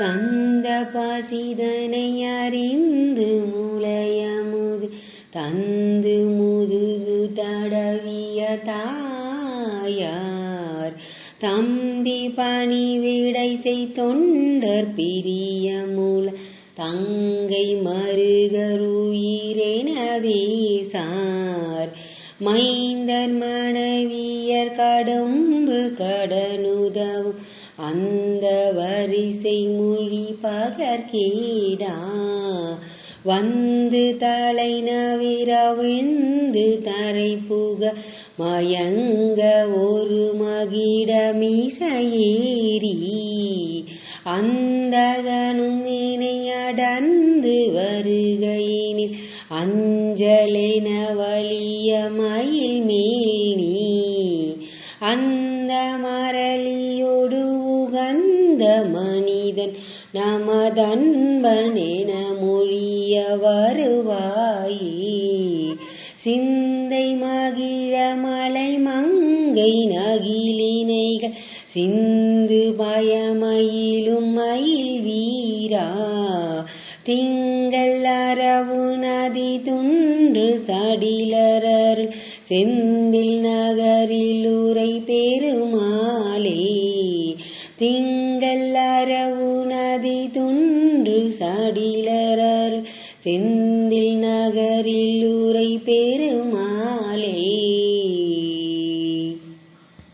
தந்த பசிதனை அறிந்து முளையமுது தந்து முதுகு தடவிய தாயார். தம்பி பணிவிடை செய் தொண்டர் பிரிய மூல தங்கை மருகருயிரெனவே சார் மைந்தர் மனைவியர் கடம்பு கடனுதவும் அந்த வரிசை மொழி பகர்கேடா வந்து தலை நவிரவிழ்ந்து தரை புக மயங்க ஒரு மகிடமிசையேறி. அந்தகனும் இணையடந்து வருகையினில் அந்த அஞ்சலென வலிய மயில் மேனி அந்த மரளியோடு உகந்த மனிதன் நமதன்பனென மொழிய வருவாயே. சிந்தை மகிழ மலை மங்கை நகிலினைகள் சிந்து பயமயிலும் மயில் வீரா. திங்கள் அரவு நதி துன்று சடிலரர் செந்தில் நகரில் உரை பெருமாளே. திங்கள் அரவு நதி துன்று சடிலரர் செந்தில் நகரில் உரை பெருமாளே.